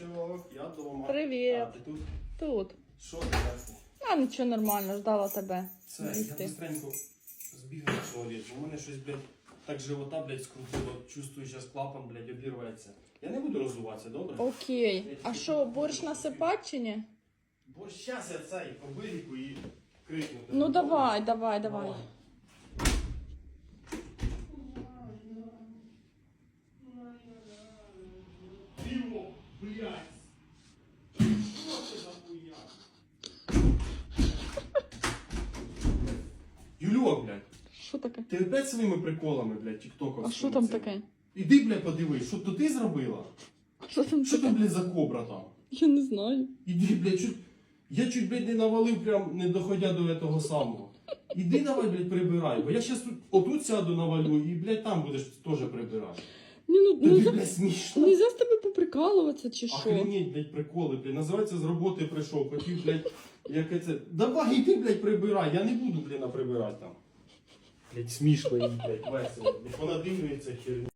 Раночок, я дома. Привіт. А, ти тут? Тут. Що ти? А нічого нормально, ждала тебе. Це, я быстренько збігав туалет. У мене щось, блядь, так живота, блядь, скрутило. Чувствую, зараз клапан, блядь, обірветься. Я не буду розуватися, добре? Окей. А що, борщ насипати чи ні? Бо щас я цей по виліку і крикну. Ну добре? давай, давай, давай. Що за хуйня? Юльок, блядь, Що таке? ти опять своїми приколами, блядь, тіктоком. А що там таке? Іди, блядь, подивись, що то ти зробила? Що там Що таке? там, блядь, за кобра там? Я не знаю. Іди, блядь, чуть... Я чуть, блядь, не навалив, прям не доходя до того самого. Іди давай, блядь, прибирай, бо я щас тут, отут сяду навалю і, блядь, там будеш теж прибирати. Ні, ну, ну Тобі, за... блядь, смішно. нельзя з тебе поприкалуватися чи що? Охренеть, блядь, приколи, блядь. Називається з роботи прийшов, хотів, блядь, яке це. Давай, іди, блядь, прибирай. Я не буду, блядь, прибирати там. Блядь, смішно їй, блядь, весело. Вона дивиться херню.